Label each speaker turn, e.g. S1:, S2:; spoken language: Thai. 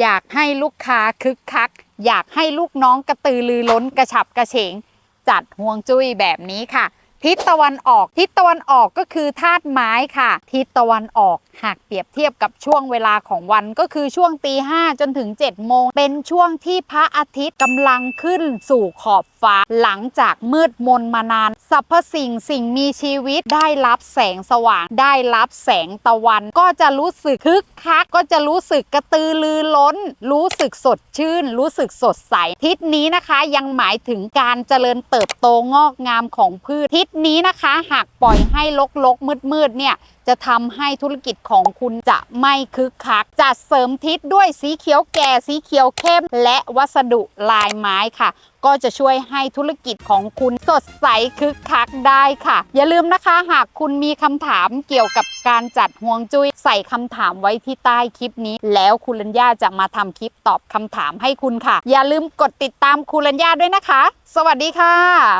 S1: อยากให้ลูกค้าคึกคัก อยากให้ลูกน้องกระตือรือร้นกระฉับกระเฉง จัดห่วงจุ้ยแบบนี้ค่ะ ทิศตะวันออก ทิศตะวันออกก็คือธาตุไม้ค่ะ ทิศตะวันออกหากเปรียบเทียบกับช่วงเวลาของวันก็คือช่วงตีห้าจนถึง7จ็ดโมง เป็นช่วงที่พระอาทิตย์กำลังขึ้นสู่ขอบฟ้า หลังจากมืดมนมานานสรรพสิ่งสิ่งมีชีวิตได้รับแสงสว่าง ได้รับแสงตะวัน ก็จะรู้สึกคึกคัก ก็จะรู้สึกกระตือรือร้น รู้สึกสดชื่น รู้สึกสดใส ทิศนี้นะคะยังหมายถึงการเจริญเติบโตงอกงามของพืชทิศนี้นะคะ หากปล่อยให้ลกๆ มืดๆเนี่ยจะทำให้ธุรกิจของคุณจะไม่คึกคักจัดเสริมทิศด้วยสีเขียวแก่สีเขียวเข้ม และวัสดุลายไม้ค่ะ ก็จะช่วยให้ธุรกิจของคุณสดใสคึกคักได้ค่ะ อย่าลืมนะคะ หากคุณมีคำถามเกี่ยวกับการจัดห่วงจุ้ยใส่คำถามไว้ที่ใต้คลิปนี้ แล้วคุณลัญญาจะมาทำคลิปตอบคำถามให้คุณค่ะ อย่าลืมกดติดตามคุณลัญญาด้วยนะคะ สวัสดีค่ะ